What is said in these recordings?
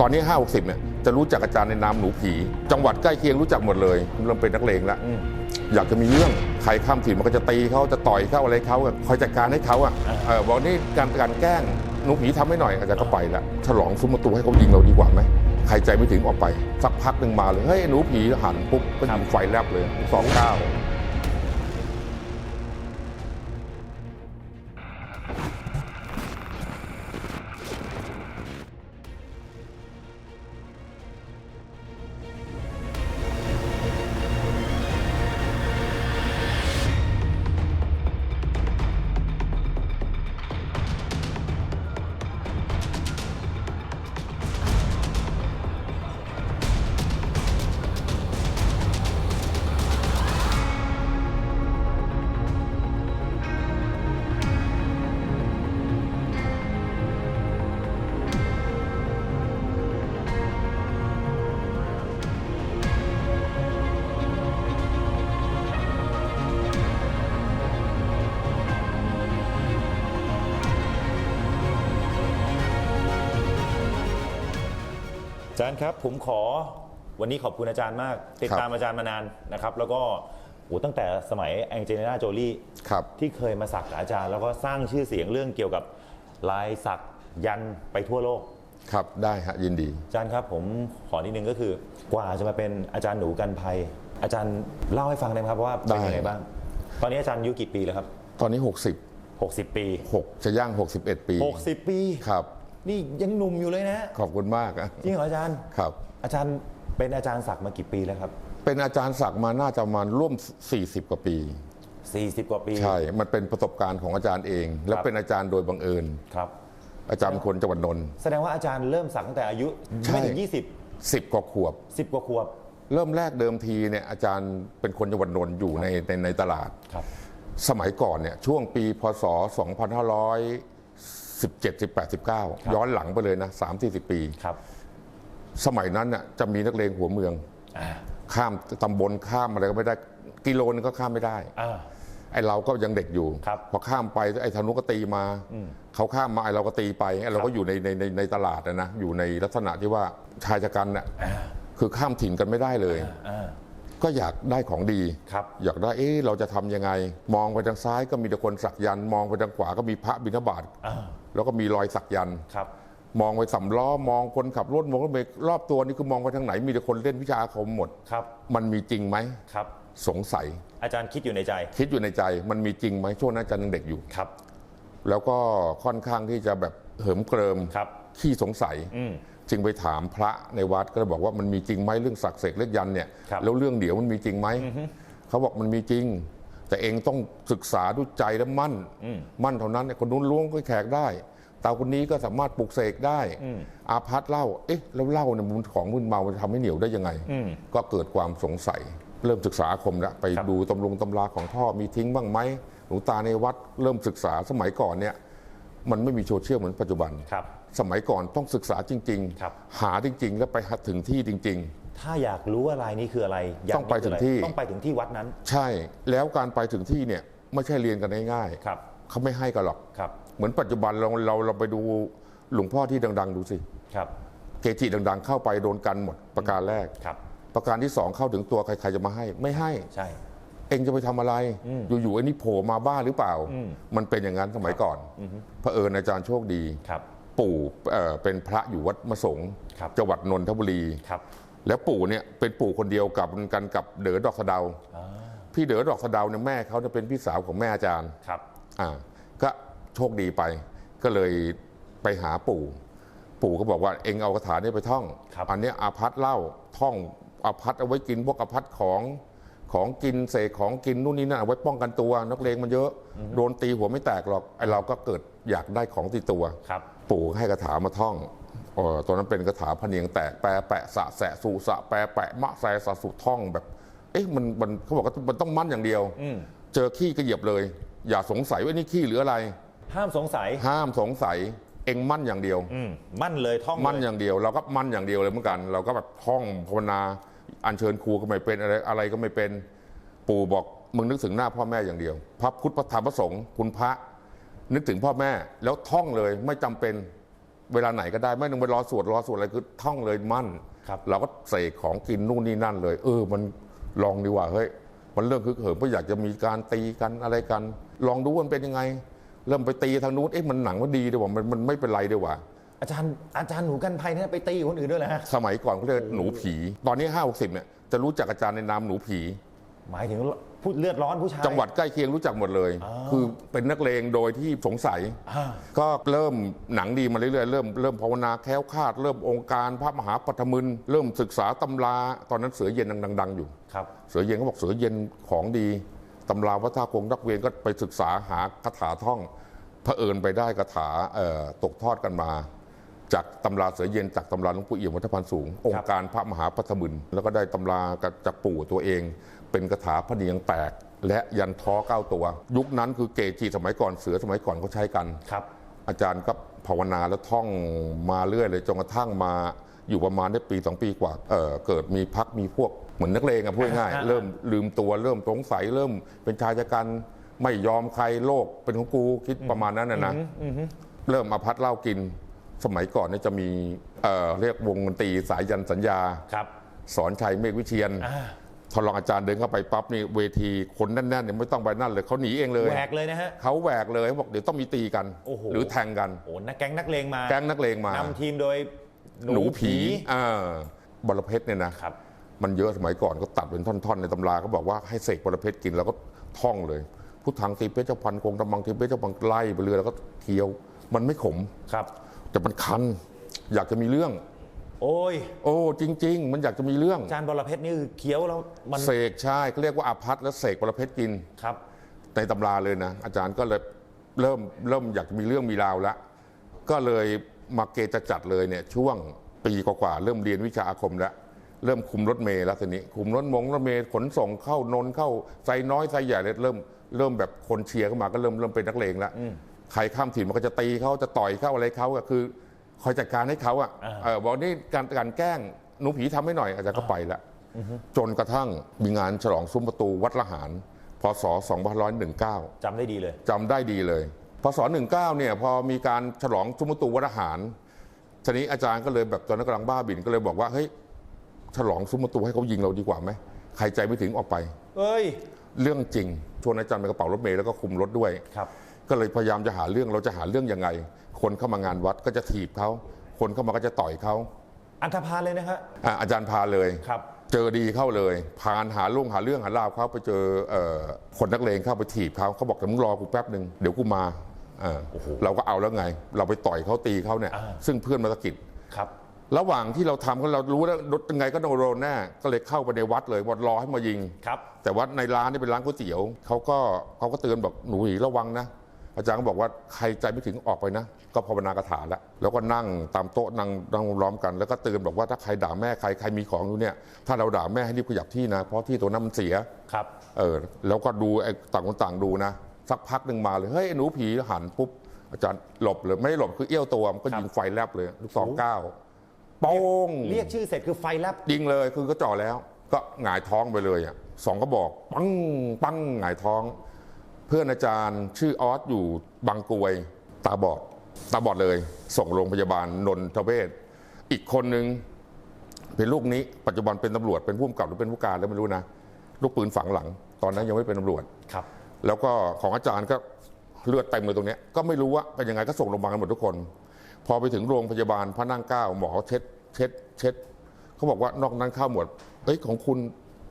ตอนนี้ 5 60เนี่ยจะรู้จักอาจารย์ในนามหนูผี จังหวัดใกล้เคียงรู้จักหมดเลยเริ่มเป็นนักเลงแล้วอืมอยากจะมีเรื่องใครข้ามถิ่นมันก็จะตีเขาจะต่อยเขาอะไรเขาอะคอยจัดการให้เขาอะอ่าเออบอกนี่การการแกล้งหนูผีทำให้หน่อยอาจารย์ก็ไปแล้วฉลองซุ้มประตูให้เขายิงเราดีกว่าไหมใครใจไม่ถึงออกไป สักพักหนึ่งมาเลยเฮ้ยหนูผีหันปุ๊บก็ยิงไฟแลบเลยสองเก้า อาจารย์ครับผมขอวันนี้ขอบคุณอาจารย์มาก ติดตามอาจารย์มานานนะครับ แล้วก็โอ้ตั้งแต่สมัยแองเจลิน่าโจลี่ครับที่เคยมาสักกับอาจารย์ แล้วก็สร้างชื่อเสียงเรื่องเกี่ยวกับลายสักยันไปทั่วโลก ครับได้ฮะยินดี อาจารย์ครับผมขอนิดนึงก็คือกว่าจะมาเป็นอาจารย์หนูกันภัย อาจารย์เล่าให้ฟังได้ไหมครับว่าเป็นยังไงได้บ้าง ตอนนี้อาจารย์อายุกี่ปีแล้วครัตอนนี้บ60 ปี60 6จะย่าง 61 ปี 60 ปีครับ นี่ยังหนุ่มอยู่เลยนะ ขอบคุณมากอะจริงเหรออาจารย์ ครับ อาจารย์เป็นอาจารย์สักมากี่ปีแล้วครัเป็นอาจารย์ศักดิ์มาน่าจะประมาณร่วม 40 กว่าปีบ40 กว่าปี ใช่ มันเป็นประสบการณ์ของอาจารย์เอง และครับเป็นอาจารย์โดยบังเอิญ ครับ อาจารย์เป็นคนจังหวัดนนท์ แสดงว่าอาจารย์เริ่มสักตั้งแต่อายุใช่ ไม่ถึงสิบกว่าขวบ20 10 กว่าขวบ เริ่มแรกเดิมทีเนี่ยอาจารย์เป็นคนจังหวัดนนท์อยู่ในในในตลาด ครับ สมัยก่อนเนี่ยช่วงปีพศ 2517 18 19 ย้อนหลังไปเลยนะ3-40 ปีครับ สมัยนั้นน่ะจะมีนักเลงหัวเมืองอ่าข้ามตำบลข้ามอะไรก็ไม่ได้กิโลนึงก็ข้ามไม่ได้อ่าไอเราก็ยังเด็กอยู่ครับพอข้ามไปไอธนุก็ตีมา เขาข้ามมาไอเราก็ตีไปไอเราก็อยู่ในในในในตลาดนะนะ อยู่ในลักษณะที่ว่าชายชะกันน่ะอ่าคือข้ามถิ่นกันไม่ได้เลยอ่าก็อยากได้ของดีครับ อยากได้เอ๊ะเราจะทำยังไง มองไปทางซ้ายก็มีแต่คนสักยันต์มองไปทางขวาก็มีพระบิณฑบาตอ่า แล้วก็มีรอยสักยันต์ครับ มองไปสำล้อมองคนขับรถมองรถเมล์รอบตัวนี่คือมองไปทางไหนมีแต่คนเล่นวิชาอาคมหมด ครับ มันมีจริงไหมครับ สงสัยอาจารย์คิดอยู่ในใจ คิดอยู่ในใจ มันมีจริงไหมช่วงนั้นอาจารย์ยังเด็กอยู่ ครับ แล้วก็ค่อนข้างที่จะแบบเหิมเกริมครับ ขี้สงสัย อืม จึงไปถามพระในวัดก็เลยบอกว่ามันมีจริงไหมเรื่องศักดิ์เสกเลือกยันต์เนี่ยครับ แล้วเรื่องเดี๋ยวมันมีจริงไหมเขาบอกมันมีจริง แต่เองต้องศึกษาด้วยใจและมั่นอืมมั่นเท่านั้นเนี่ยคนนู้นล้วงก็แขกได้ตาคนนี้ก็สามารถปลุกเสกได้อืมอาพัดเหล่า เอ๊ะ แล้วเหล่าเนี่ยมันของมึนเมามันทำให้เหนียวได้ยังไงอืมก็เกิดความสงสัย เริ่มศึกษาอาคมแล้วไปครับดูตำรงตำราของพ่อมีทิ้งบ้างไหมหลวงตาในวัดเริ่มศึกษาสมัยก่อนเนี่ย มันไม่มีโซเชียลเหมือนปัจจุบันครับสมัยก่อนต้องศึกษาจริงครับหาจริง ๆ แล้วไปหาถึงที่จริง ถ้าอยากรู้ว่าลายนี้คืออะไรยันต้องไปนี้คืะรถึงที่ต้องไปถึงที่วัดนั้นๆใช่แล้วการไปถึงที่เนี่ยไม่ใช่เรียนกันง่ายครับ ๆเขาไม่ให้กันหรอก ครับ เหมือนปัจจุบันเราเราเราไปดูหลวงพ่อที่ดัง ๆ ดูสิ ครับ เกจิดัง ๆ เข้าไปโดนกันหมดประการแรก ครับ ประการที่สองเข้าถึงตัวใครๆจะมาให้ ไม่ให้ ใช่ เองจะไปทำอะไร อยู่ๆไอ้นี่โผล่มาบ้าหรือเปล่าอืมมันเป็นอย่างนั้นสมัยก่อนเผอิญอาจารย์โชคดี ครับ ปู่เอ่อเป็นพระอยู่วัดมะสงฆ์ครับ จังหวัดนนทบุรี ครับ แล้วปู่เนี่ยเป็นปู่คนเดียวกับกันกับเด๋อดอกสะเดาอ่าพี่เด๋อดอกสะเดาเนี่ยแม่เขาเนี่ยเป็นพี่สาวของแม่อาจารย์ครับ อ่า ก็โชคดีไป ก็เลยไปหาปู่ ปู่ก็บอกว่าเองเอาคาถานี้ไปท่อง ครับ อันเนี้ยอาพัดเล่าท่องอาพัดเอาไว้กินพวกอาพัดของของกินเสกของกินนู่นนี่นั่นเอาไว้ป้องกันตัว นักเลงมันเยอะ โดนตีหัวไม่แตกหรอกไอเราก็เกิดอยากได้ของติดตัว ครับ ปู่ให้คาถามาท่องเออตอนนั้นเป็นคาถาพะเนียงแตกแปรแปะสะแสะสุสะแปรแปะมะแสสะสุท่องแบบ เอ๊ะมันมันเขาบอกว่ามันต้องมั่นอย่างเดียว อืมเจอขี้ก็เหยียบเลย อย่าสงสัยว่านี่ขี้หรืออะไร ห้ามสงสัยห้ามสงสัยเองมั่นอย่างเดียว อืมมั่นเลยท่องเลยมั่นอย่างเดียวเราก็มั่นอย่างเดียวเลยเหมือนกัน เราก็แบบท่องภาวนาอัญเชิญครูก็ไม่เป็นอะไรอะไรก็ไม่เป็นปู่บอกมึงนึกถึงหน้าพ่อแม่อย่างเดียว พระพุทธพระธรรมพระสงฆ์คุณพระนึกถึงพ่อแม่แล้วท่องเลยไม่จำเป็น เวลาไหนก็ได้ไม่ต้องไปรอสวดรอสวดอะไรคือท่องเลยมั่นครับเราก็เสกของกินนู่นนี่นั่นเลย เออ มันลองดีกว่าเฮ้ยมันเริ่มคึกเหิมเพราะอยากจะมีการตีกันอะไรกัน ลองดูว่ามันเป็นยังไง เริ่มไปตีทางนู้นเอ๊ะมันหนังว่าดีดีกว่ามันมันไม่เป็นไรดีกว่า อาจารย์อาจารย์หนูกันภัยเนี่ยไปตีคนอื่นด้วยเหรอฮะสมัยก่อนเขาเรียกหนูผี ตอนนี้ห้าหกสิบเนี่ยจะรู้จักอาจารย์ในนามหนูผี หมายถึง ผู้เลือดร้อนผู้ชาย จังหวัดใกล้เคียงรู้จักหมดเลยคือเป็นนักเลงโดยที่สงสัย อ่า ก็เริ่มหนังดีมาเรื่อยๆ เริ่มเริ่มภาวนาแคล้วคลาด เริ่มองค์การพระมหาปัทมึนเริ่มศึกษาตำรา ตอนนั้นเสือเย็นดังๆอยู่ ครับ เสือเย็นเขาบอกเสือเย็นของดี ตำราพระท่าคงนักเวียนก็ไปศึกษาหาคาถาท่องเผอิญไปได้คาถาเอ่อตกทอดกันมา จากตำราเสือเย็นจากตำราหลวงปู่เอี่ยมวัฒพันธ์สูง องค์การพระมหาปัทมึนแล้วก็ได้ตำราจากปู่ตัวเอง เป็นคาถาพระเนียงแตก และยันท้อเก้าตัว ยุคนั้นคือเกจิสมัยก่อนเสือสมัยก่อนเขาใช้กันครับ อาจารย์ก็ภาวนาแล้วท่องมาเรื่อยเลยจนกระทั่งมาอยู่ประมาณได้ปีสองปีกว่าเออเกิดมีพักมีพวกเหมือนนักเลงอะพูดง่ายอ่าๆเริ่มลืมตัวเริ่มสงสัยเริ่มเป็นชายชะกันไม่ยอมใครโลกเป็นของกูคิดประมาณนั้นนะนะเริ่มมาพัดเหล้ากิน สมัยก่อนเนี่ยจะมีเอ่อเรียกวงดนตรีสายยันสัญญาครับสอนชัยเมฆวิเชียน อ่าทดลองอาจารย์เดินเข้าไปปั๊บนี่เวทีคนแน่นๆเนี่ยไม่ต้องไปนั่นเลยเขาหนีเองเลยแหวกเลยนะฮะ เขาแหวกเลยเขาบอกเดี๋ยวต้องมีตีกัน โอ้โห หรือแทงกัน โอ้นักแก๊งนักเลงมาแก๊งนักเลงมานำทีมโดยหนูผีอ่าบรเพชรเนี่ยนะครับ มันเยอะสมัยก่อนก็ตัดเป็นท่อน ๆ ในตำราก็บอกว่าให้เสกบรเพชรกินแล้วก็ท่องเลยพุทธังทีเพชรเจ้าพันคงตำมังทีเพชรเจ้าพันไล่ไปเรื่อยแล้วก็เคี้ยว มันไม่ขมครับ แต่มันคัน อยากจะมีเรื่อง โอ้ยโอ้จริง ๆ มันอยากจะมีเรื่องอาจารย์บรเพชรนี่คือเคี้ยวแล้วมันเสกใช่เขาเรียกว่าอาพัดแล้วเสกบรเพชรกินครับ ในตำราเลยนะ อาจารย์ก็เลยเริ่มเริ่มอยากจะมีเรื่องมีราวแล้วก็เลยมาเกจะจัดเลยเนี่ยช่วงปีกว่าๆเริ่มเรียนวิชาอาคมแล้วเริ่มคุมรถเมล์แล้วทีนี้คุมรถมงรถเมล์ขนส่งเข้านนท์เข้าไซน้อยไซใหญ่เลยเริ่มเริ่มแบบคนเชียร์เข้ามาก็เริ่มเริ่มเป็นนักเลงแล้วใครข้ามถิ่นมันก็จะตีเขาจะต่อยเขาอะไรเขาก็คือ คอยจัดการให้เขาอะอ่าเออบอกนี่การการแกล้งหนูผีทำให้หน่อยอาจารย์ก็ไปละจนกระทั่งมีงานฉลองซุ้มประตูวัดละหารพศ2519จำได้ดีเลยจำได้ดีเลย พศ 19 เนี่ยพอมีการฉลองชุมตูวัดอาหารทีนี้อาจารย์ก็เลยแบบตอนนั้นกำลังบ้าบินก็เลยบอกว่าเฮ้ยฉลองซุ้มประตูให้เขายิงเราดีกว่าไหมใครใจไม่ถึงออกไป เอ้ย เรื่องจริง ชวนอาจารย์ไปกระเป๋ารถเมล์แล้วก็คุมรถด้วย ครับ ก็เลยพยายามจะหาเรื่องเราจะหาเรื่องยังไง คนเข้ามางานวัดก็จะถีบเขาคนเข้ามาก็จะต่อยเขาอันธพาลเลยนะฮะอะอาจารย์พาเลย ครับ เจอดีเข้าเลย พานหาลุงหาเรื่องหาราวเขาไปเจอเอ่อคนนักเลงเข้าไปถีบเขาเขาบอกแต่มึงรอกูแป๊บหนึ่งเดี๋ยวกูมาอ่าเราก็เอาแล้วไง เราไปต่อยเขาตีเขาเนี่ย อ่า ซึ่งเพื่อนมาสะกิด ครับ ระหว่างที่เราทำก็เรารู้แล้วยังไงก็โดนโดนแน่ก็เลยเข้าไปในวัดเลยวัดรอให้มายิง ครับ แต่ว่าในร้านนี่เป็นร้านก๋วยเตี๋ยวเขาก็เขาก็เตือนบอกหนูหนีระวังนะ อาจารย์ก็บอกว่าใครใจไม่ถึงออกไปนะ ก็ภาวนากถาแล้วแล้วก็นั่งตามโต๊ะนั่งนั่งล้อมกัน แล้วก็เตือนบอกว่าถ้าใครด่าแม่ใครใครมีของอยู่เนี่ยถ้าเราด่าแม่ให้รีบขยับที่นะ เพราะที่ตัวนั้นมันเสียครับเออแล้วก็ดูไอ้ต่างคนต่างดูนะ สักพักหนึ่งมาเลยเฮ้ยไอ้หนูผีหันปุ๊บอาจารย์หลบเลยไม่ได้หลบคือเอี้ยวตัวมันก็ยิงไฟแลบเลยลูกสองเก้าโป้งเรียกชื่อเสร็จคือไฟแลบยิงเลยคือก็จ่อแล้ว ก็หงายท้องไปเลยอะสองก็บอก ปังปังหงายท้อง เพื่อนอาจารย์ชื่อออสอยู่บางกรวยตาบอดตาบอดเลย ส่งโรงพยาบาลนนทเวศอีกคนนึงเป็นลูกนี้ปัจจุบันเป็นตำรวจเป็นผู้กำกับหรือเป็นผู้การแล้วไม่รู้นะลูกปืนฝังหลัง ตอนนั้นยังไม่เป็นตำรวจครับ แล้วก็ของอาจารย์ก็เลือดเต็มเลยตรงเนี้ยก็ไม่รู้ว่าเป็นยังไงก็ส่งโรงพยาบาลกันหมดทุกคน พอไปถึงโรงพยาบาลพระนั่งเกล้าหมอเช็ดเช็ดเช็ดเขาบอกว่านอกนั้นเข้าหมดเอ้ยของคุณ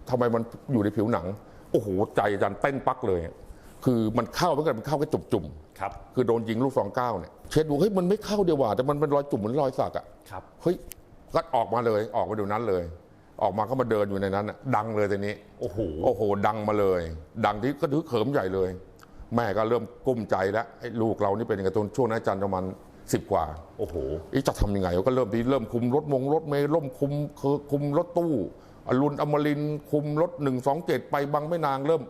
ทำไมมันอยู่ในผิวหนังโอ้โหใจอาจารย์เต้นปักเลย คือมันเข้าไม่กันมันเข้าแค่จุ่มครับ ๆคือโดนยิงลูกซองเก้าเนี่ยเช็ดดูเฮ้ยมันไม่เข้าเดียวว่าแต่มันเป็นรอยจุ่มเหมือนรอยสักอะครับ เฮ้ยก็ออกมาเลยออกมาเดี๋ยวนั้นเลย ออกมาก็มาเดินอยู่ในนั้นน่ะดังเลยทีนี้ โอ้โห โอ้โห ดังมาเลย ดังที่ก็ถือเขิมใหญ่เลย แม่ก็เริ่มกุ้มใจแล้วไอ้ลูกเรานี่เป็นยังไงตอนช่วงนั้นอาจารย์ประมาณสิบกว่าโอ้โหอีจะทำยังไงก็เริ่มที่เริ่มคุมรถมงรถเมล์ร่มคุมคือคุมรถตู้อรุณอมรินทร์คุมรถหนึ่งสองเจ็ดไปบางไม่นางเริ่ม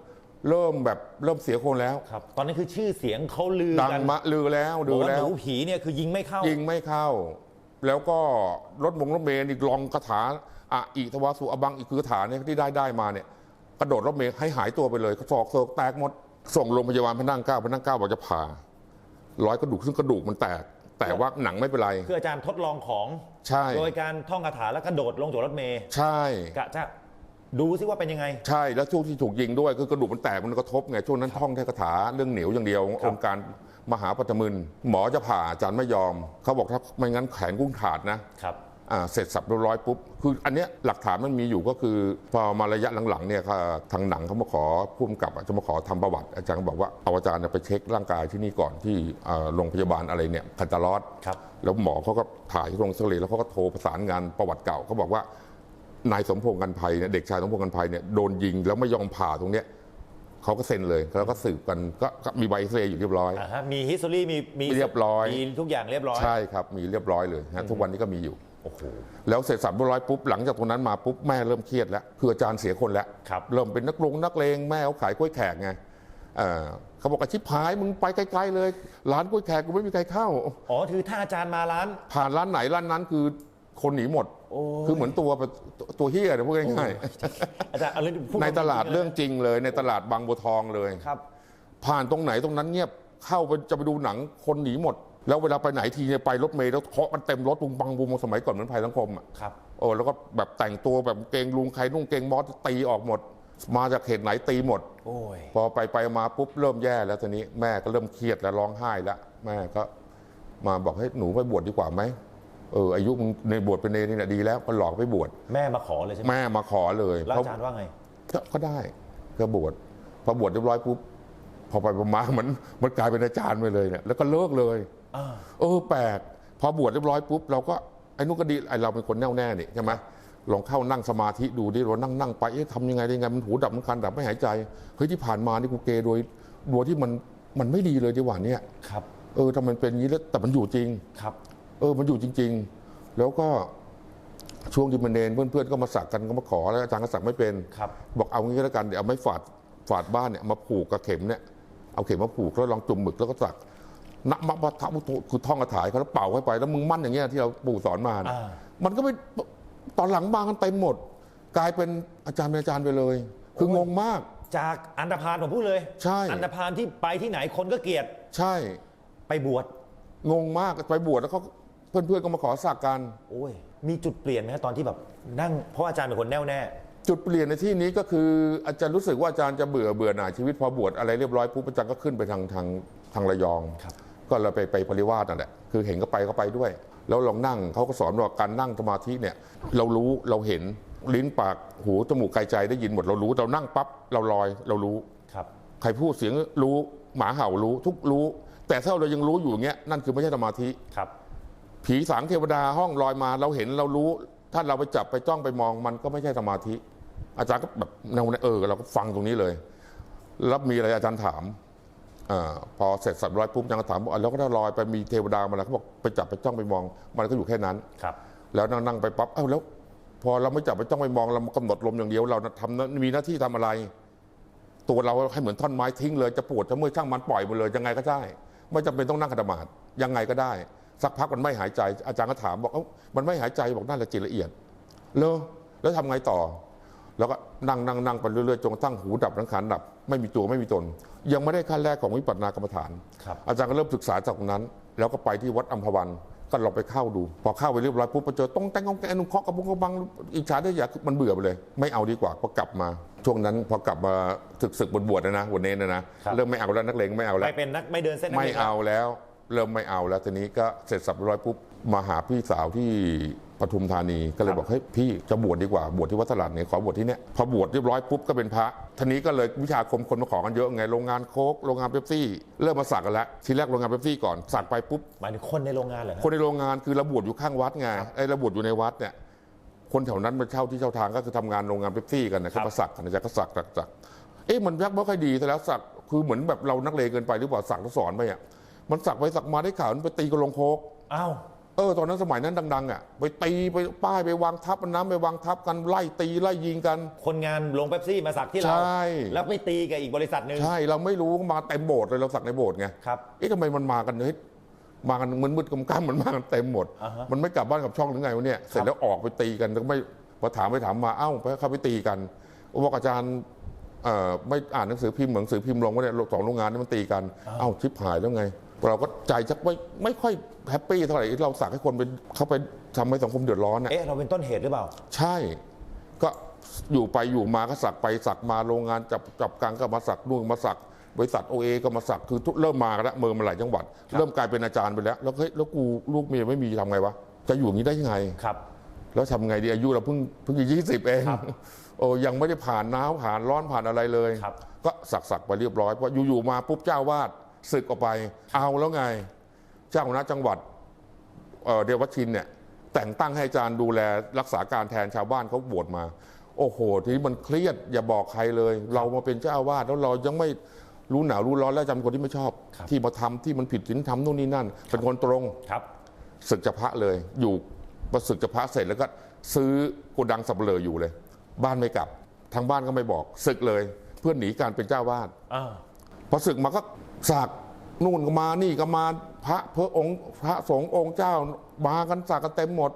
เริ่มแบบเริ่มเสียคนแล้วครับ ตอนนั้นคือชื่อเสียงเขาลือดังกันมาลือแล้วบลือกอว่าแล้หวนูผีเนี่ยคือยิงไม่เข้า ยิงไม่เข้า แล้วก็รถมงรถเมล์อีกลองคาถาอะอิทวาสุอบังอีกคือคาถาเนี่ยที่ได้ได้มาเนี่ยกระโดดรถเมล์ให้หายตัวไปเลยศอกเสิร์กแตกหมด ส่งโรงพยาบาลพระนั่งเกล้าพระนั่งเกล้าบอกจะผ่าร้อยกระดูกซึ่งกระดูกมันแตก แต่ว่าหนังไม่เป็นไร คืออาจารย์ทดลองของ ใช่ โดยการท่องคาถาแล้วก็โดดลงจากรถเมย์ใช่ กะจะ ดูซิว่าเป็นยังไง ใช่แล้วช่วงที่ถูกยิงด้วยคือกระดูกมันแตกมันกระทบไงช่วงนั้นท่องแค่คาถาเรื่องเหนียวอย่างเดียวครับองค์การมหาปัตมึนหมอจะผ่าอาจารย์ไม่ยอม เขาบอกถ้าไม่งั้นแขนกุ้งขาดนะครับอ่าเสร็จสับเรียบร้อยปุ๊บคืออันเนี้ยหลักฐานมันมีอยู่ก็คือ พอมาระยะหลังๆเนี่ยค่ะทางหนังเขามาขอพุ่มกับจะมาขอทำประวัติ อาจารย์ก็บอกว่าเอาอาจารย์เนี่ยไปเช็คร่างกายที่นี่ก่อนที่อ่าโรงพยาบาลอะไรเนี่ยคันตาลอดครับ แล้วหมอเขาก็ถ่ายที่โรงเอ็กซเรย์แล้วเขาก็โทรประสานงานประวัติเก่าเขาบอกว่า นายสมพงษ์กันภัยเนี่ยเด็กชายสมพงษ์กันภัยเนี่ยโดนยิงแล้วไม่ยอมผ่าตรงเนี้ยเขาก็เซ็นเลยแล้วก็สืบกันก็ก็มีใบเอ็กซเรย์อยู่เรียบร้อย อ่าฮะมีฮิสตอรี่มีมีเรียบร้อย มีทุกอย่างเรียบร้อยใช่ครับมีเรียบร้อยเลยนะทุกวันนี้ก็มีอยู่ โอ้โห แล้วเสร็จสับเรียบร้อยปุ๊บหลังจากตรงนั้นมาปุ๊บแม่เริ่มเครียดแล้วคืออาจารย์เสียคนแล้ว ครับ เริ่มเป็นนักลงนักเลงแม่เขาขายกล้วยแขกไงเอ่อเขาบอกอาชิพหายมึงไปไกลๆเลย ร้านกล้วยแขกกูไม่มีใครเข้า อ๋อคือถ้าอาจารย์มาร้าน ผ่านร้านไหนร้านนั้นคือคนหนีหมด โอ้ย คือเหมือนตัวแบบตัวเฮียนะพูดง่ายอาจารย์เอาเรื่องพูๆในตลาดควมเรื่องจริงเลย ในตลาดบางบัวทองเลย ครับ ผ่านตรงไหนตรงนั้นเงียบเข้าไปจะไปดูหนังคนหนีหมด แล้วเวลาไปไหนทีเนี่ยไปรถเมล์แล้วเคาะกันเต็มรถบุงบังบุงสมัยก่อนเหมือนภัยสังคมอะครับ โอ้แล้วก็แบบแต่งตัวแบบเกงลุงใครนุ่งเกงมอสตีออกหมด มาจากเขตไหนตีหมด โอ้ย พอไปไปมาปุ๊บเริ่มแย่แล้วทีนี้แม่ก็เริ่มเครียดแล้วร้องไห้แล้วแม่ก็มาบอกให้หนูไปบวชดีกว่าไหม เอออายุมึงในบวชเป็นเนรนี่แหละดีแล้วก็หลอกไปบวชแม่มาขอเลยใช่ไหมแม่มาขอเลยแล้วเพราะอาจารย์ว่าไงก็ก็ได้ก็บวชพอบวชเรียบร้อยปุ๊บพอไปประมาณมันมันกลายเป็นอาจารย์ไปเลยเนี่ยแล้วก็เลิกเลยอ่าเออแปลกพอบวชเรียบร้อยปุ๊บเราก็ไอ้นุ่นก็ดีไอ้เราเป็นคนแน่วแน่นี่ใช่ไหมลองเข้านั่งสมาธิดูดิเรานั่งนั่งไปเอ๊ะทำยังไงได้ยังไงมันหูดับมันคันดับไม่หายใจเฮ้ยที่ผ่านมานี่กูเกโดยโดยที่มันมันไม่ดีเลยดีกว่าเนี่ยครับ เออทำไมมันเป็นอย่างนี้แล้วแต่มันอยู่จริงครับ เออมันอยู่จริง ๆ แล้วก็ช่วงที่มันเนนเพื่อนๆก็มาสักกันก็มาขอแล้วอาจารย์ก็สักไม่เป็นครับบอกเอางี้ก็แล้วกันเดี๋ยวเอาไม้ฝาดฝาดบ้านเนี่ยมาผูกกับเข็มเนี่ยเอาเข็มมาผูกแล้วลองจุ่มหมึกแล้วก็สักนะมะปะทะพุทโธคือท่องคาถาให้เขาแล้วเป่าให้ไป แล้วมึงมั่นอย่างเงี้ยที่เราปู่สอนมานะอ่ามันก็ไม่ตอนหลังบางกันเต็มหมด กลายเป็นอาจารย์เป็นอาจารย์ไปเลย คืองงมาก จากอันดพาลผมพูดเลย ใช่ อันดพาลที่ไปที่ไหนคนก็เกลียด ใช่ ไปบวช งงมากไปบวชแล้วเขา เพื่อนๆก็มาขอสักกันโอ้ยมีจุดเปลี่ยนไหมฮะตอนที่แบบนั่งเพราะอาจารย์เป็นคนแน่วแน่จุดเปลี่ยนในที่นี้ก็คืออาจารย์รู้สึกว่าอาจารย์จะเบื่อเบื่อหน่ายชีวิตพอบวชอะไรเรียบร้อยปุ๊บอาจารย์ก็ขึ้นไปทางทางทางระยองครับก็เราไปไปปริวาสนั่นแหละคือเห็นก็ไปก็ไปด้วย แล้วลองนั่งเขาก็สอนว่าการนั่งสมาธิเนี่ยเรารู้เราเห็นลิ้นปากหูจมูกกายใจได้ยินหมดเรารู้ เรานั่งปั๊บเราลอยเรารู้ครับ ใครพูดเสียงรู้หมาเห่ารู้ทุกรู้ แต่ถ้าเรายังรู้อยู่อย่างเงี้ยนั่นคือไม่ใช่สมาธิครับ ผีสางเทวดาห้องลอยมา เราเห็นเรารู้ ถ้าเราไปจับไปจ้องไปมองมันก็ไม่ใช่สมาธิ อาจารย์ก็แบบแนวเออ เราก็ฟังตรงนี้เลยแล้วมีอะไรอาจารย์ถามอาพอเสร็จสับร้อยปุ๊บอาจารย์ก็ถามว่าอะแล้วก็ถ้าลอยไปมีเทวดามาแล้วเขาบอกไปจับไปจ้องไปมอง มันก็อยู่แค่นั้นครับ แล้วนั่งนั่งไปปั๊บเอ้าแล้ว พอเราไม่จับไปจ้องไปมองเรากำหนดลมอย่างเดียวเราทำมีหน้าที่ทำอะไร ตัวเราให้เหมือนท่อนไม้ทิ้งเลยจะปวดจะเมื่อยช่างมันปล่อยมันเลยยังไงก็ได้ ไม่จำเป็นต้องนั่งขัดสมาธิยังไงก็ได้ สักพักมันไม่หายใจ อาจารย์ก็ถามบอกเอ้ามันไม่หายใจบอกนั่นแหละจิตละเอียดเลอแล้วทำไงต่อ แล้วก็นั่งนั่งนั่งไปเรื่อยๆจนกระทั่งหูดับสังขารดับ ไม่มีตัวไม่มีตน ยังไม่ได้ขั้นแรกของวิปัสสนากรรมฐานครับอาจารย์ก็เริ่มศึกษาจากตรงนั้น แล้วก็ไปที่วัดอัมพวันก็ลองไปเข้าดู พอเข้าไปเรียบร้อยปุ๊บไปเจอต้องแต่งกองแกงนุ่งเคาะกระบุงกระบังอิจฉาได้อยากมันเบื่อไปเลย ไม่เอาดีกว่าพอกลับมา ช่วงนั้นพอกลับมาศึกศึกบวชบวชๆนะนะบวชเนนนะนะครับเริ่มไม่เอาแล้วนักเลงไม่เอาแล้วไม่เป็นนักไม่เดินเส้นนักไม่ลงเอาแล้ว เริ่มไม่เอาแล้วทีนี้ก็เสร็จสับเรียบร้อยปุ๊บมาหาพี่สาวที่ปทุมธานีก็เลยบอกเฮ้ยพี่จะบวชดีกว่าบวชที่วัดตลาดเนี่ยขอบวชที่เนี่ยพอบวชเรียบร้อยปุ๊บก็เป็นพระทีนี้ก็เลยวิชาคมคนมาขอกันเยอะไงโรงงานโคกโรงงานเป๊ปซี่ เริ่มมาสักกันแล้วทีแรกโรงงานเป๊ปซี่ก่อนสักไปปุ๊บหมายถึงคนในโรงงานเหรอฮะคนในโรงงานคือเราบวชอยู่ข้างวัดไงไอ้เราบวชอยู่ในวัดเนี่ยคนแถวนั้นมาเช่าที่เช่าทางก็คือทำงานโรงงานเป๊ปซี่กันนะครัก็บมาสักกันนะจ๊ะก็สักสักสักเอ๊ะมันยักไม่ค่อยดีแต่แล้วสักคือเหมือนแบบเรานักเลงเกินไปหรือเปล่าสักแล้วสอนไปอะ มันสักไปสักมาได้ข่าวมันไปตีกับลงโคกอ้าวเออตอนนั้นสมัยนั้นดังๆอะไปตีไปป้ายไปวางทับมันน้ำไปวางทับกันไล่ตีไล่ยิงกัน คนงานลงเป๊ปซี่มาสักที่เราใช่แล้วไปตีกับอีกบริษัทหนึ่งใช่เราไม่รู้มาเต็มโบสถ์เลยเราสักในโบสถ์ไงครับเอ๊ะทำไมมันมากันเฮ้ยมากันมืดมืดๆกำกั้มมันมากันเต็มหมดอ่าฮะมันไม่กลับบ้านกับช่องหรือไงวะเนี่ยเสร็จแล้วออกไปตีกันแล้วก็ไม่พอถามไปถามมาเอ้าไปเข้าไปตีกันบอกอาจารย์เอ่อไม่อ่านหนังสือพิมพ์เหมือนหนังสือพิมพ์ลงว่าเนี่ยสองโรงงานนี่มันตีกันเอ้าชิบหายแล้วไง เราก็ใจชักไม่ไม่ค่อยแฮปปี้เท่าไหร่เราสักให้คนเป็นเขาไปทำให้สังคมเดือดร้อนน่ะเอ๊ะเราเป็นต้นเหตุหรือเปล่า ใช่ ก็อยู่ไปอยู่มาก็สักไปสักมาโรงงานจับจับกลางก็มาสักนู่นมาสักบริษัทโอเอก็มาสักคือทุกเริ่มมาแล้วเมืองมาหลายจังหวัด เริ่มกลายเป็นอาจารย์ไปแล้ว แล้วเฮ้ยแล้วกูลูกเมียไม่มีทำไงวะจะอยู่อย่างนี้ได้ยังไง ครับ แล้วทำไงดีอายุเราเพิ่งเพิ่งยี่สิบเองครับโอ้ยังไม่ได้ผ่านหนาวผ่านร้อนผ่านอะไรเลย ครับ ก็สักสักไปเรียบร้อยเพราะอยู่ๆมาปุ๊บเจ้าวาด ศึกออกไปเอาแล้วไง เจ้าคณะจังหวัดเอ่อเดวัชินเนี่ยแต่งตั้งให้อาจารย์ดูแลรักษาการแทนชาวบ้านเขาโหวตมา โอ้โห ทีนี้มันเครียดอย่าบอกใครเลย เรามาเป็นเจ้าอาวาสแล้วเรายังไม่รู้หนาวรู้ร้อนแล้วจำคนที่ไม่ชอบครับที่มาทำที่มันผิดศีลธรรมนู่นนี่นั่น เป็นคนตรงครับศึกจะพระเลย อยู่ประศึกจะพระเสร็จแล้วก็ซื้อโกดังสับเปลืออยู่เลย บ้านไม่กลับ ทางบ้านก็ไม่บอกศึกเลย เพื่อหนีการเป็นเจ้าวาดอ่าพอศึกมาก็ สักนู่นก็มานี่ก็มาพระพระองค์พระสงฆ์องค์เจ้ามากันสักกันเต็มหมด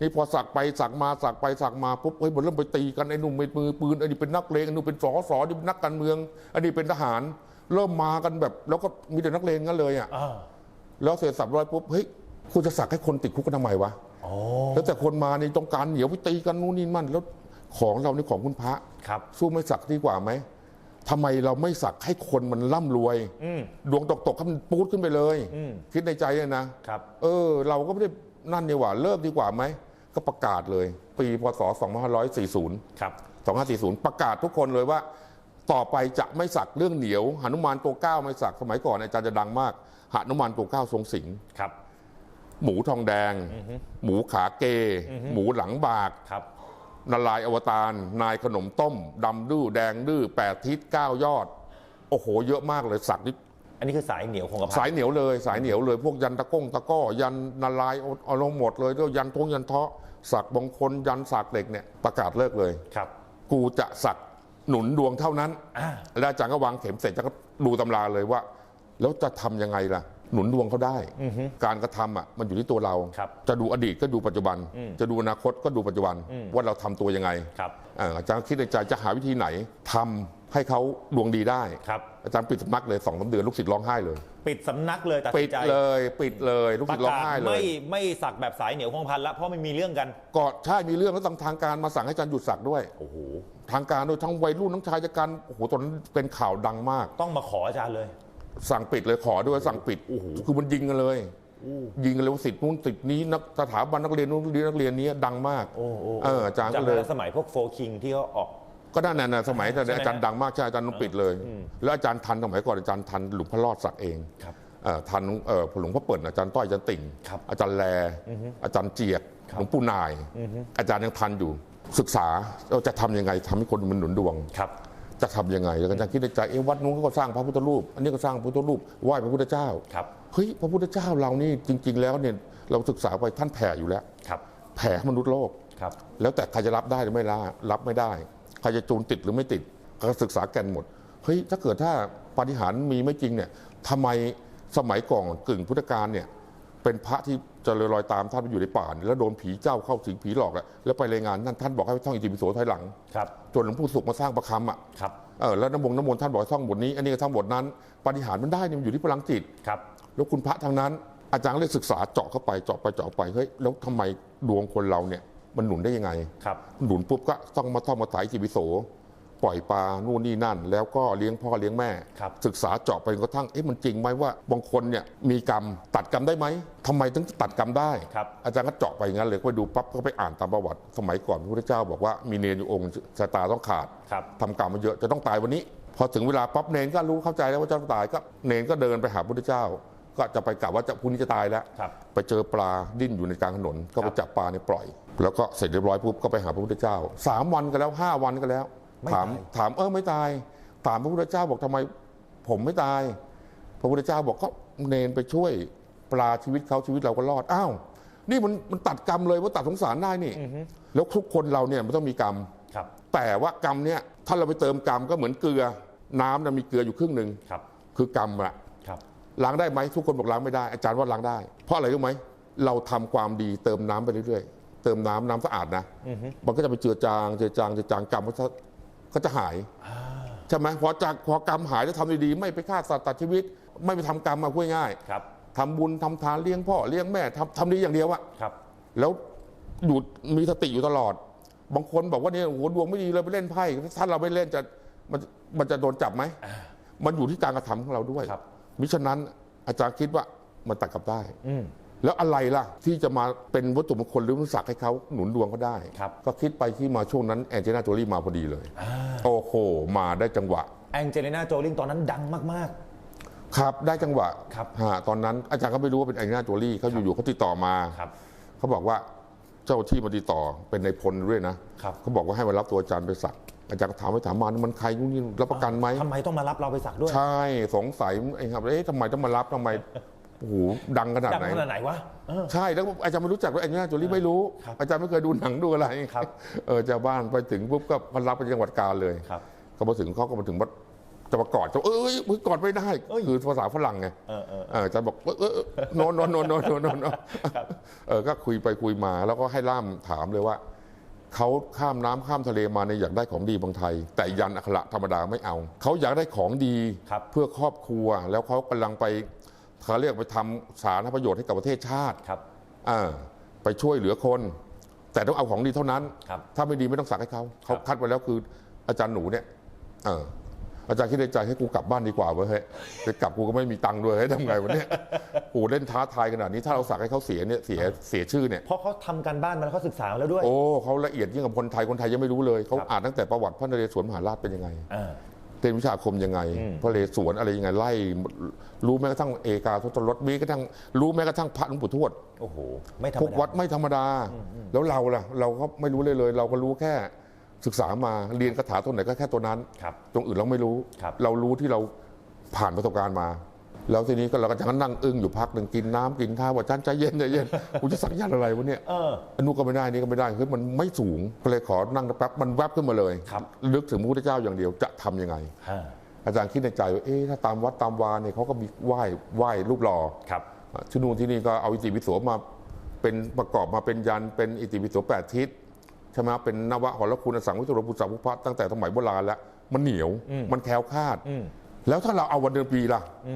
นี่พอสักไปสักมาสักไปสักมาปุ๊บเฮ้ยมันเริ่มไปตีกันไอ้หนุ่มเป็นมือปืนไอ้นี่เป็นนักเลงไอ้หนุ่มเป็นสอสอนี่เป็นนักการเมืองไอ้นี่เป็นทหาร เริ่มมากันแบบ แล้วก็มีแต่นักเลงกันเลยอะอ่าแล้วเสร็จสับร้อยปุ๊บเฮ้ยคุณจะสักให้คนติดคุกกันทำไมวะโอ้แล้วแต่คนมาในต้องการเหนียวไปตีกันนู่นนี่มั่นแล้วของเรานี่ของคุณพระครับสู้ไม่สักดีกว่าไหม ทำไมเราไม่สักให้คนมันร่ำรวย อืม ดวงตกตกๆให้มันปูดขึ้นไปเลย อืม คิดในใจเลยนะ ครับ เออ เราก็ไม่ได้นั่นดีกว่าเลิกดีกว่าไหม ก็ประกาศเลย ปีพศ 2540 ครับ 2540 ประกาศทุกคนเลยว่า ต่อไปจะไม่สักเรื่องเหนียวหนุมานตัวเก้าไม่สักสมัยก่อนอาจารย์จะดังมากหนุมานตัวเก้าทรงสิงห์ครับ หมูทองแดง หมูขาเก หมูหลังบาก ครับ นารายณ์อวตาร นายขนมต้มดำดื้อแดงดื้อแปดทิศเก้ายอด โอ้โห เยอะมากเลยสักนี่อันนี้คือสายเหนียวคงกระพันสายเหนียวเลยสายเหนียวเลย พวกยันตะก้งตะก้อยันนารายณ์เอาเอาลงหมดเลยแล้วยันทงยันเทาะสักบงคลยันสักเหล็กเนี่ยประกาศเลิกเลยครับ กูจะสักหนุนดวงเท่านั้นอ่าแล้วอาจารย์ก็วางเข็มเสร็จจะก็ดูตำราเลยว่า แล้วจะทำยังไงล่ะ หนุนดวงเขาได้ การกระทำอะมันอยู่ที่ตัวเรา ครับจะดูอดีตก็ดูปัจจุบัน จะดูอนาคตก็ดูปัจจุบันว่าเราทำตัวยังไงครับ อ่าอาจารย์คิดในใจจะหาวิธีไหนทำให้เขาดวงดีได้ ครับ อาจารย์ปิดสำนักเลยสองสามเดือนลูกศิษย์ร้องไห้เลย ปิดสำนักเลยตัดปิสิดนใจเลยปิดเลยลูกปศิระษย์ร้องกาศไห้เลไม่ย ไม่สักแบบสายเหนียวคงกระพันแล้วเพราะไม่มีเรื่องกันก่อนใช่มีเรื่องแล้วทางทางการมาสั่งให้อาจารย์หยุดสักด้วย โอ้โห ทางการโดยทั้งวัยรุ่นทั้งชายชะกันโอ้โหตอนนั้นเป็นข่าวดังมาก ต้องมาขออาจารย์เลย สั่งปิดเลยขอด้วยสั่งปิดโอ้โหคือมันยิงกันเลยยิงกันเลยว่าสิทธิ์นู้นสิทธิ์นี้นักสถาบันนักเรียนนู้นนักเรียนนี้ดังมากโอ้โหเอออาจารย์ก็จำเลได้ยแล้วสมัยพวกโฟคิงที่เขาออกก็นั่นน่ะนะสมัยแต่ใช่ไหมอาจารย์ดังมากใช่อาจารย์ต้องปิดเลย แล้วอาจารย์ทันสมัยก่อนอาจารย์ทันหลวงพ่อรอดสักเองครับเอ่อทันเอ่อหลวงพ่อเปิดอาจารย์ต้อยอาจารย์ติ่งครับอาจารย์แล อาจารย์เจียกหลวงปู่นาย อาจารย์ยังทันอยู่ศึกษาเราจะทำยังไงทำให้คนมันหนุนดวงครับ จะทำยังไงแล้วก็อาจารย์คิดในใจเอ๊ะวัดนู้นก็สร้างพระพุทธรูป อันนี้ก็สร้างพระพุทธรูปไหว้พระพุทธเจ้าครับเฮ้ยพระพุทธเจ้าเรานี่จริง ๆ แล้วเนี่ยเราศึกษาไปท่านแผ่อยู่แล้วครับแผ่ให้มนุษย์โลกครับแล้วแต่ใครจะรับได้หรือไม่รับรับไม่ได้ใครจะจูนติดหรือไม่ติดก็ศึกษาแกันหมดเฮ้ยถ้าเกิดถ้าปาฏิหาริย์มีไม่จริงเนี่ยทำไมสมัยก่อนกึ่งพุทธกาลเนี่ยเป็นพระที่เจะเลยรอยตามท่านไปอยู่ในป่าเนี่ยแล้วโดนผีเจ้าเข้าสิงผีหลอกอะแล้วไปรายงานนั่นท่านบอกให้ท่องอิติปิโสถอยหลังครับจนหลวงปู่สุขมาสร้างประคำอะครับเออแล้วน้ำมงน้ำมนต์ท่านบอกให้ท่องบทนี้อันนี้ก็ท่องบทนั้นปาฏิหาริย์มันได้เนี่ยมันอยู่ที่พลังจิตครับแล้วคุณพระทางนั้นอาจารย์เลยศึกษาเจาะเข้าไปเจาะไปเจาะไปเฮ้ยแล้วทำไมดวงคนเราเนี่ยมันหนุนได้ยังไงครับหนุนปุ๊บก็ต้องมาท่องมาไถ่จิวิโส ปล่อยปลานู่นนี่นั่น แล้วก็เลี้ยงพ่อเลี้ยงแม่ ครับศึกษาเจาะไปจนกระทั่งเอ๊ะมันจริงไหมว่าบางคนเนี่ยมีกรรมตัดกรรมได้ไหมทำไมถึงตัดกรรมได้ ครับ อาจารย์ก็เจาะไปอย่างนั้นเลยก็ไปดูปั๊บก็ไปอ่านตามประวัติ สมัยก่อนพระพุทธเจ้าบอกว่ามีเนรอยู่องค์ชะตาต้องขาดครับ ทำกรรมมาเยอะจะต้องตายวันนี้ พอถึงเวลาปั๊บเนรก็รู้เข้าใจแล้วว่าจะต้องตายก็เนรก็เดินไปหาพระพุทธเจ้า ก็จะไปกล่าวว่าจะพรุ่งนี้จะตายแล้ว ครับ ไปเจอปลาดิ้นอยู่ในกลางถนนก็ไปจับปลาเนี่ยปล่อย แล้วก็เสร็จเรียบร้อยปุ๊บก็ไปหาพระพุทธเจ้าสามวันก็แล้วห้าวันก็แล้วไม่ ถามตายถามเออไม่ตาย ถามพระพุทธเจ้าบอกทำไม ผมไม่ตาย พระพุทธเจ้าบอกก็เนนไปช่วยปลาชีวิตเขาชีวิตเราก็รอดอ้าวนี่มันมันตัดกรรมเลยว่าตัดสงสารได้นี่ แล้วทุกคนเราเนี่ยมันต้องมีกรรมครับ แต่ว่ากรรมเนี่ยถ้าเราไปเติมกรรมก็เหมือนเกลือ น้ำนะมีเกลืออยู่ครึ่งหนึ่งครับ คือกรรมอะครับล้างได้ไหมทุกคนบอกล้างไม่ได้อาจารย์ว่าล้างได้ เพราะอะไรรู้ไหมเราทำความดีเติมน้ำไปเรื่อยๆ เติมน้ำน้ำสะอาดนะมันก็จะไปเจือจางเจือจางเจือจางกรรมก็จะ ก็จะหายใช่ไหมพอจากพอกรรมหายแล้วทำดีๆไม่ไปฆ่าสัตว์ตัดชีวิต ไม่ไปทำกรรมมาพูดง่ายครับทำบุญทำทานเลี้ยงพ่อเลี้ยงแม่ทำทำดีอย่างเดียวอะครับแล้วอยู่มีสติอยู่ตลอด บางคนบอกว่าเนี่ยโอ้โหดวงไม่ดีเลยไปเล่นไพ่ถ้าเราไม่เล่นจะมันมันจะโดนจับไหม มันอยู่ที่การกระทำของเราด้วยครับมิฉะนั้นอาจารย์คิดว่ามันตัดกลับได้อืม แล้วอะไรล่ะ ที่จะมาเป็นวัตถุมงคลหรือวัตถุศักดิ์ให้เขาหนุนดวงเขาได้ ครับก็คิดไปที่มาช่วงนั้นแอนเจลิน่าโจลี่มาพอดีเลยโอ้โห มาได้จังหวะ แองเจลิน่าโจลิงตอนนั้นดังมาก ครับได้จังหวะครับฮะตอนนั้นอาจารย์ก็ไม่รู้ว่าเป็นแอนเจลิน่าโจลี่เขาอยู่ๆเขาติดต่อมา ๆ ครับ เขาบอกว่าเจ้าที่มาติดต่อเป็นในายพลด้วยนะครับ เขาบอกว่าให้มารับตัวอาจารย์ไปสัก อาจารย์ก็ถามไปถามมานี่มันใครนู่นนี่รับประกันไหม ทำไมต้องมารับเราไปสักด้วย ใช่สงสัยไอ้ครับเอ๊ะทำไมต้องมารับทำไม โอ้โหดังขนาดดังไหน ขนาดไหนวะเออ ใช่แล้วอาจารย์ไม่รู้จักว่าแอนเจลิน่าโจลี่ไม่รู้ ครับอาจารย์ไม่เคยดูหนังดูอะไรครับ เออชาวบ้านไปถึงปุ๊บก็มารับไปจังหวัดกาญเลยครับ เขามาถึงเขาก็มาถึงว่าจะมากอดเขาเอ้ยมึงกอดไม่ได้ เอ้ย คือภาษาฝรั่งไงเออเออ เอออาจารย์บอกเออโนนโนนโนนโนนโนนเออก็คุยไปคุยมา แล้วก็ให้ล่ามถามเลยว่าเขาข้ามน้ำข้ามทะเลมาในยอยากได้ของดีบางไทย แต่ยันอัคระธรรมดาไม่เอาเขาอยากได้ของดี ครับ เพื่อครอบครัวแล้วเขากำลังไป เขาเรียกไปทำสาธารณประโยชน์ให้กับประเทศชาติครับอ่าไปช่วยเหลือคน แต่ต้องเอาของดีเท่านั้น ครับถ้าไม่ดีไม่ต้องสักให้เขาเขาครับคัดไว้แล้วคืออาจารย์หนูเนี่ยเอออาจารย์คิดในใจให้กูกลับบ้านดีกว่าเว้ยเฮ้ยจะกลับกูก็ไม่มีตังค์ด้วยให้ยทำไงวะเนี่ยกูเล่นท้าทายขนาดนี้ถ้าเราสักให้เขาเสียเนี่ยเสียเสียชื่อเนี่ย เพราะเขาทำการบ้านมาแล้วเขาศึกษามาแล้วด้วยโอ้เขาละเอียดยิ่งกับคนไทยคนไทยยังไม่รู้เลยเขาครับอ่านตั้งแต่ประวัติพระนเรศวรมหาราชเป็นยังไง อ่า เป็นวิชาอาคมยังไงอืมพระนเรศวรอะไรยังไงไล่ รู้แม้กระทั่งเอกาทศรถมีกระทั่งรู้แม้กระทั่งพระหลวงปู่ทวดโอ้โหไม่ธรรทุมกดาวัดไม่ธรรมดา แล้วเราล่ะ เราก็ไม่รู้เลยเลย เราก็รู้แค่ศึกษามาเรียนคาถาตัวไหนก็แค่ตัวนั้นครับตรงอื่นเราไม่รู้ครับเรารู้ที่เราผ่านประสบการณ์มา แล้วทีนี้ก็เราก็จะนั่งอึ้งอยู่พักหนึ่งกินน้ำกินข้าวว่าจันใจเย็นใจเย็นกูจะสักยันต์อะไรวะเนี่ยเอออันนู้นก็ไม่ได้นี่ก็ไม่ได้คือมันไม่สูงก็เลยขอนั่งแป๊บมันแวบขึ้นมาเลยครับนึกถึงพระพุทธเจ้าอย่างเดียวจะทำยังไงอ่าอาจารย์คิดในใจว่าเอ๊ะถ้าตามวัดตามวาเนี่ยเขาก็มีไหว้ไหว้รูปหล่อครับที่นู่นที่นี่ก็เอาอิติปิโสมาเป็นประกอบมาเป็นยันเป็นอิติปิโสแปดทิศใช่ไหมเป็นนวะหรคุณอสังวิจุรพุทธสังพุพพะตั้งแต่สมัยโบราณแล้วมันเหนียวอืมมันแคล้วคลาดอืมแล้วถ้าเราเอาวันเดือนปีล่ะอื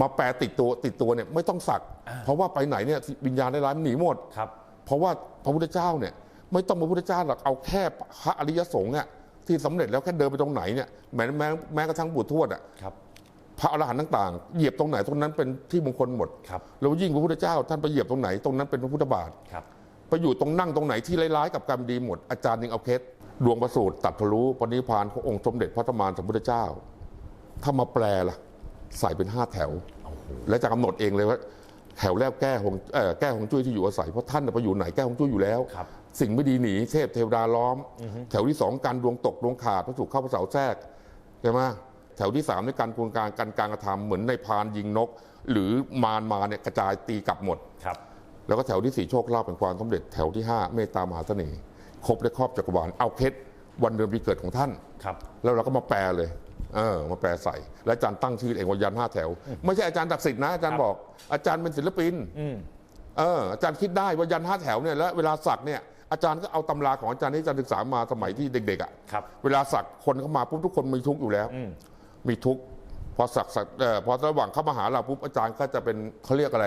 มมาแปลติดตัวติดตัวเนี่ยไม่ต้องสัก เพราะว่าไปไหนเนี่ยวิญญาณได้ร้ายมันหนีหมดครับ เพราะว่าพระพุทธเจ้าเนี่ย ไม่ต้องพระพุทธเจ้าหรอกเอาแค่พระอริยสงฆ์อะที่สำเร็จแล้วแค่เดินไปตรงไหนเนี่ยแม้แม้แม้กระทั่งบุตรทวดอะครับพระอรหันต์ต่างๆ เหยียบตรงไหนตรงนั้นเป็นที่มงคลหมดครับแล้วยิ่งพระพุทธเจ้า ท่านไปเหยียบตรงไหนตรงนั้นเป็นพระพุทธบาทครับไปอยู่ตรงนั่งตรงไหนที่ร้ายๆกับกรรมดีหมดอาจารย์ยังเอาเคสดวงประสูตรตัดทะลุปณิพพานขององค์สมเด็จพระธรรมานสัมพุทธเจ้า ถ้ามาแปลล่ะ ใส่เป็นห้าแถว และจะกำหนดเองเลยว่า แถวแรกแก้หงเอ่อแก้หงจุ้ยที่อยู่อาศัยเพราะท่านน่ะไปอยู่ไหนแก้หงจุ้ยอยู่แล้ว ครับสิ่งไม่ดีหนีเทพเทวดาล้อม แถวที่สองการดวงตกดวงขาดพระสุขเข้าพระเสาแทรกใช่ไหมแถวที่สามในการกวงการการการกระทำเหมือนในพรานยิงนก หรือมารมาเนี่ยกระจายตีกลับหมด ครับ แล้วก็แถวที่สี่โชคลาภเป็นความสำเร็จแถวที่ห้าเมตตามหาเสน่ห์ครบและครอบจักรวาลเอาเคสวันเดือนปีเกิดของท่าน ครับ แล้วเราก็มาแปลเลย เออมาแปลใส่ และอาจารย์ตั้งชื่อเองว่ายันห้าแถว ไม่ใช่อาจารย์ตักสิทธิ์นะอาจารย์บอก อาจารย์เป็นศิลปินอืมเอออาจารย์คิดได้ว่ายันห้าแถวเนี่ยแล้วเวลาสักเนี่ยอาจารย์ก็เอาตำราของอาจารย์ที่อาจารย์ศึกษามาสมัยที่เด็กๆอะครับเวลาสักคนเข้ามาปุ๊บทุกคนมีทุกข์อยู่แล้วอืมมีทุกข์พอสักสักเอ่อพอระหว่างเข้ามาหาเราปุ๊บอาจารย์ก็จะเป็นเขาเรียกอะไร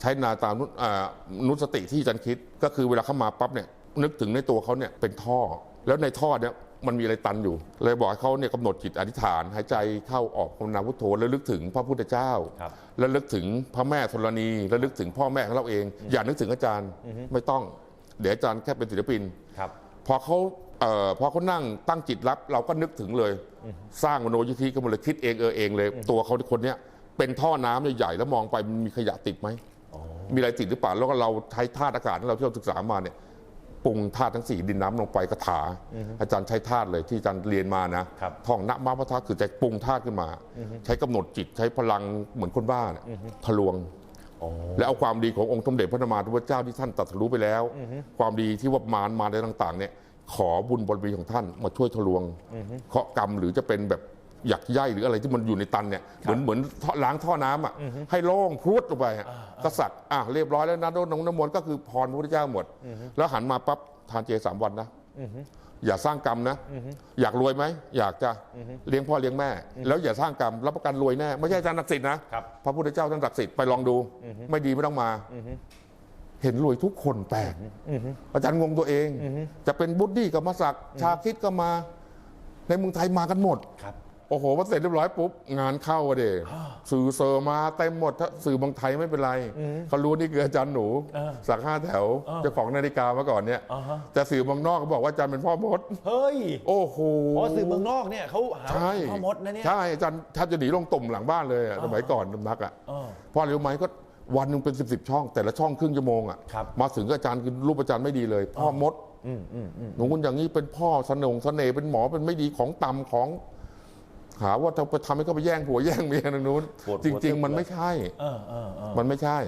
ใช้นาตามนุอ่านุสติที่อาจารย์คิด ก็คือเวลาเข้ามาปั๊บเนี่ยนึกถึงในตัวเขาเนี่ยเป็นท่อ แล้วในท่อเนี่ย มันมีอะไรตันอยู่ เลยบอกให้เขาเนี่ยกำหนดจิตอธิษฐาน หายใจเข้าออกภาวนาพุทโธแล้วลึกถึงพระพุทธเจ้า ครับ แล้วลึกถึงพระแม่ธรณีแล้วลึกถึงพ่อแม่ของเราเอง อย่านึกถึงอาจารย์ไม่ต้อง เดี๋ยวอาจารย์แค่เป็นศิลปิน ครับ พอเขาเอ่อพอเขานั่งตั้งจิตรับ เราก็นึกถึงเลย สร้างมโนยิธิก็มาเลยคิดเองเออเองเลย ตัวเขาคนเนี้ยเป็นท่อน้ำใหญ่ๆแล้วมองไปมันมีขยะติดไหมมีอะไรติดหรือเปล่าแล้วก็เราใช้ธาตุอากาศที่เราที่เราศึกษามาเนี่ย ปรุงธาตุทั้งสี่ดินน้ำลงไปกระถา อาจารย์ใช้ธาตุเลยที่อาจารย์เรียนมานะครับท่องนะมาพระธาตุคือจะปรุงธาตุขึ้นมา ใช้กำหนดจิตใช้พลังเหมือนคนบ้าเนี่ยทะลวงอ๋อและเอาความดีขององค์สมเด็จพระนมาธุพระเจ้าที่ท่านตรัสรู้ไปแล้ว ความดีที่ว่ามารมาในต่างๆเนี่ยขอบุญบารมีของท่านมาช่วยทะลวงเคราะห์กรรมหรือจะเป็นแบบ หยักใยหรืออะไรที่มันอยู่ในตันเนี่ยเหมือนเหมือนท่อล้างท่อน้ำอะให้โล่งพรวดลงไปอะกษัตริย์อะเรียบร้อยแล้วนะโดนน้ำมนต์ก็คือพรพระพุทธเจ้าหมด แล้วหันมาปั๊บทานเจสามวันนะอย่าสร้างกรรมนะ อยากรวยไหม อยากจะเลี้ยงพ่อเลี้ยงแม่ แล้วอย่าสร้างกรรมรับประกันรวยแน่ไม่ใช่อาจารย์ศักดิ์สิทธิ์นะครับพระพุทธเจ้าท่านศักดิ์สิทธิ์ไปลองดู ไม่ดีไม่ต้องมาเห็นรวยทุกคนแปลกอาจารย์งงตัวเอง จะเป็นบุตดี้ก็มาสักชาคิดก็มา ในเมืองไทยมากันหมดครับ โอ้โหพอเสร็จเรียบร้อยปุ๊บงานเข้าอะเดสื่อเซอร์มาเต็มหมดถ้าสื่อบางไทยไม่เป็นไรเขารู้นี่คืออาจารย์หนูเออสักห้าแถวเออเจ้าของนาฬิกามาก่อนเนี่ยอ่าฮะแต่สื่อบางนอกก็บอกว่าอาจารย์เป็นพ่อมดเฮ้ยโอ้โหอ๋อสื่อเมืองนอกเนี่ยเขาหาใช่พ่อมดนะเนี่ยใช่อาจารย์แทบจะหนีลงตุ่มหลังบ้านเลยอะสมัยก่อนสำนักอะเออเพราะอะไรรู้ไหมก็วันหนึ่งเป็นสิบสิบช่อง แต่ละช่องครึ่งชั่วโมงอะครับมาถึงก็อาจารย์คือรูปอาจารย์ไม่ดีเลย พ่อมดอืมอืมอืมหนูคนอย่างนี้เป็นพ่อสนงเสน่ห์เป็นหมอเป็นไม่ดีของต่ำของ หาว่าจะไปทำให้เขาไปแย่งผัวแย่งเมียทางนู้น ปวดหัวจริงตึ๊บๆมันเลยไม่ใช่ เออเออเออ มันไม่ใช่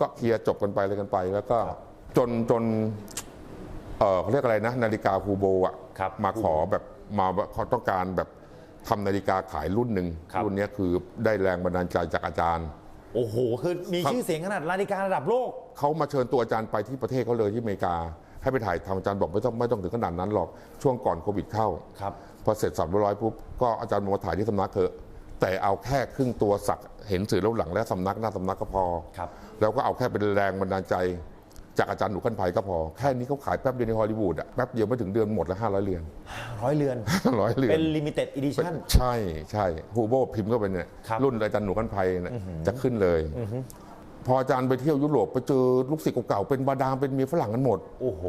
ก็เคลียร์จบกันไปเลยกันไป แล้วก็จนจน เออเขาเรียกอะไรนะ นาฬิกาฮูโบอะครับมาขอแบบมาเขาต้องการแบบทำนาฬิกาขายรุ่นหนึ่งครับ รุ่นเนี้ยคือได้แรงบันดาลใจจากอาจารย์ โอ้โห คือมีครับชื่อเสียงขนาดนาฬิการะดับโลก เขามาเชิญตัวอาจารย์ไปที่ประเทศเขาเลยที่อเมริกา ให้ไปถ่ายทำอาจารย์บอกไม่ต้องไม่ต้องถึงขนาดนั้นหรอกช่วงก่อนโควิดเข้าครับพอเสร็จสับเรียบร้อยปุ๊บก็อาจารย์บอกมาถ่ายที่สำนักเถอะแต่เอาแค่ครึ่งตัวสักเห็นสื่อแล้วหลังและสำนักหน้าสำนักก็พอครับแล้วก็เอาแค่เป็นแรงบันดาลใจ จากอาจารย์หนูขั้นไพก็พอ แค่นี้เขาขายแป๊บเดียวในฮอลลีวูดอะแป๊บเดียวไม่ถึงเดือนหมดละห้าร้อยเหรียญร้อยเรือนร้อยเหรียเป็ญนลิมิเต็ดอีดิชั่นใช่ใช่ฮูโบพิมพ์ก็เป็นเนี่ยครับรุ่นอาจารย์หนูขั้นไพเนี่ยจะขึ้นเลย พออาจารย์ไปเที่ยวยุโรปไปเจอลูกศิษย์เก่าๆเป็นบาดามเป็นเมียฝรั่งกันหมด โอ้โห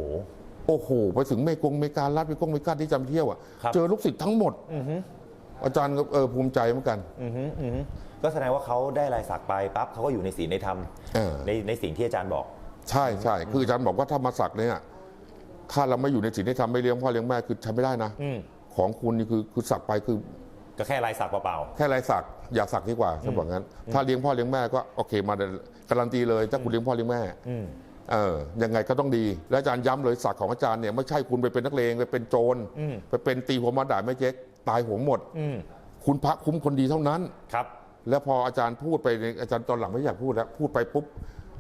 โอ้โห ไปถึงเมกงเมกาลัดไปกงเมกาที่จำเที่ยวอะครับเจอลูกศิษย์ทั้งหมดอาจารย์ก็เออภูมิใจเหมือนกัน อือฮึอือฮึก็แสดงว่าเขาได้ลายสักไปปั๊บเขาก็อยู่ในศีลในธรรมเออ ในในสิ่งที่อาจารย์บอก ใช่ใช่คืออาจารย์บอกว่าถ้ามาสักเนี่ยถ้าเราไม่อยู่ในศีลที่ทำไม่เลี้ยงพ่อเลี้ยงแม่คือใช้ไม่ได้นะอืม ของคุณนี่คือคือสักไปคือก็แค่ลายสักเปล่าแค่ลายสัก อย่าสักดีกว่าถ้าบอกงั้น ถ้าเลี้ยงพ่อเลี้ยงแม่ก็โอเคมาเดี๋ยวการันตีเลยถ้าคุณเลี้ยงพ่อเลี้ยงแม่ๆอืมเออยังไงก็ต้องดี และอาจารย์ย้ำเลยสักของอาจารย์เนี่ยไม่ใช่คุณไปเป็นนักเลงไปเป็นโจรอืมไปเป็นตีหัวมาด่าไม่เจ๊กตายหัวหมดอืมคุณพระคุ้มคนดีเท่านั้นครับ แล้วพออาจารย์พูดไปเนี่ยอาจารย์ตอนหลังไม่อยากพูดแล้วพูดไปปุ๊บ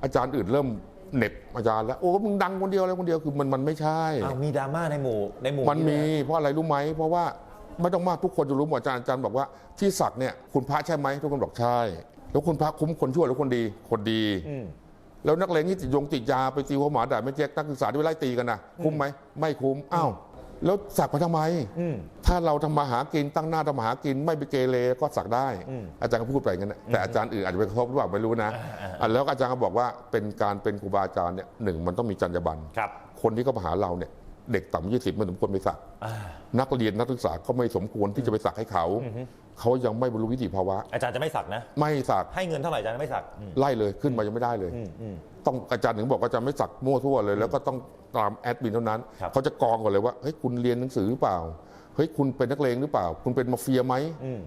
อาจารย์อื่นเริ่มเหน็บอาจารย์แล้วโอ้มึงดังคนเดียวอะไรคนเดียวคือมันมันไม่ใช่อ้าวมีดราม่าในหมู่ในหมู่มันมีเพราะอะไรรู้ไหมเพราะว่า ไม่ต้องมากทุกคนจะรู้หมดอาจารย์อาจารย์บอกว่าที่สักเนี่ยคุณพระใช่ไหมทุกคนบอกใช่ แล้วคุณพระคุ้มคนชั่วหรือคนดีคนดี อืม แล้วนักเลงที่ติดยงติดยาไปตีหัวหมาด่าไม่แจ๊กนักศึกษาที่ไปไล่ตีกันนะคุ้มไหมไม่คุ้มอ้าวแล้วสักไปทำไม อืม ถ้าเราทำมาหากินตั้งหน้าทำมาหากินไม่ไปเกเรก็สักได้ อืมอาจารย์ก็พูดไปอย่างนั้นนะแต่อาจารย์อื่นอาจจะไปกระทบหรือเปล่าไม่รู้นะอะแล้วอาจารย์ก็บอกว่าเป็นการเป็นครูบาอาจารย์เนี่ยหนึ่งมันต้องมีจรรยาบรรณครับ คนที่เขามาหาเราเนี่ย เด็กต่ำยี่สิบไม่สมควรไปสักอ่านักเรียนนักศึกษาก็ไม่สมควรที่จะไปสักให้เขา เขายังไม่บรรลุวิถีภาวะ อาจารย์จะไม่สักนะ ไม่สักให้เงินเท่าไหร่อาจารย์ไม่สักอืมไล่เลยขึ้นมายังไม่ได้เลยอืมอืมต้องอาจารย์ถึงบอกว่าอาจารย์ไม่สักมั่วทั่วเลย แล้วก็ต้องตามแอดมินเท่านั้นครับเขาจะกรองก่อนเลยว่าเฮ้ยคุณเรียนหนังสือหรือเปล่าเฮ้ยคุณเป็นนักเลงหรือเปล่า คุณเป็นมาเฟียไหมอืม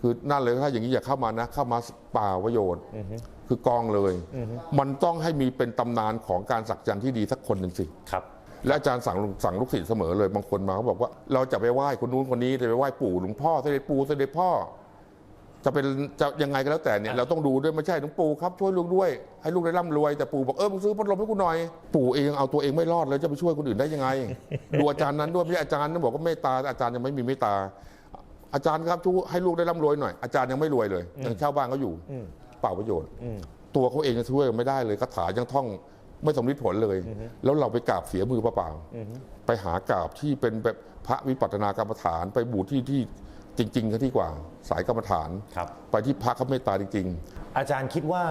คือนั่นเลยถ้าอย่างนี้อย่าเข้ามานะ เข้ามาเปล่าประโยชน์คือกองเลย มันต้องให้มีเป็นตำนานของการสักยันต์ที่ดีสักคนหนึ่งสิครับ และอาจารย์สั่งสั่งลูกศิษย์เสมอเลยบางคนมาเขาบอกว่า เราจะไปไหว้คนนู้นคนนี้จะไปไหว้ปู่หลวงพ่อเสด็จปู่เสด็จพ่อ จะเป็นจะยังไงก็แล้วแต่เนี่ยเราต้องดูด้วยไม่ใช่หลวงปู่ครับช่วยลูกด้วย ให้ลูกได้ร่ำรวยแต่ปู่บอกเออมึงซื้อพัดลมให้กูหน่อย ปู่เองเอาตัวเองไม่รอดแล้วจะไปช่วยคนอื่นได้ยังไง ดูอาจารย์นั้นด้วยไม่ใช่อาจารย์นั้นบอกว่าเมตตาอาจารย์ยังไม่มีเมตตาอาจารย์ครับช่วยให้ลูกได้ร่ำรวยหน่อยอาจารย์ยังไม่รวยเลยยังเช่าบ้านเขาอยู่อืมเปล่าประโยชน์อืมตัวเขาเองจะช่วยไม่ได้เลยคาถายังท่อง ไม่สำลิดผลเลย แล้วเราไปกราบเสียมือเปล่าๆไปหากราบที่เป็นแบบพระวิปัสสนากรรมฐาน ไปบูชที่ที่จริงๆซะที่กว่าสายกรรมฐาน ครับ ไปที่พระเขาเมตตาจริง อาจารย์คิดว่า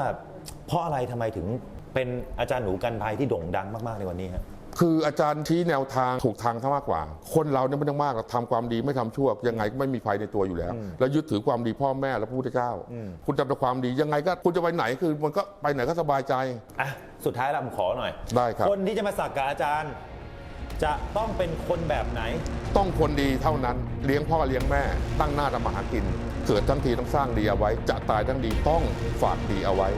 เพราะอะไรทำไมถึงเป็นอาจารย์หนูกันภัยที่โด่งดังมาก ๆ ในวันนี้ฮะๆ คืออาจารย์ชี้แนวทางถูกทางซะมากกว่า คนเราเนี่ยไม่ต้องมากหรอกทำความดีไม่ทำชั่วยังไงก็ไม่มีภัยในตัวอยู่แล้ว แล้วยึดถือความดีพ่อแม่และพระพุทธเจ้า คุณทำแต่ความดียังไงก็คุณจะไปไหนคือมันก็ไปไหนก็สบายใจอะสุดท้ายแล้วผมขอหน่อย ได้ครับ คนที่จะมาสักกับอาจารย์ จะต้องเป็นคนแบบไหน ต้องคนดีเท่านั้นเลี้ยงพ่อเลี้ยงแม่ ตั้งหน้าทำมาหากิน เกิดทั้งทีต้องสร้างดีเอาไว้ จะตายทั้งดีต้องฝากดีเอาไว้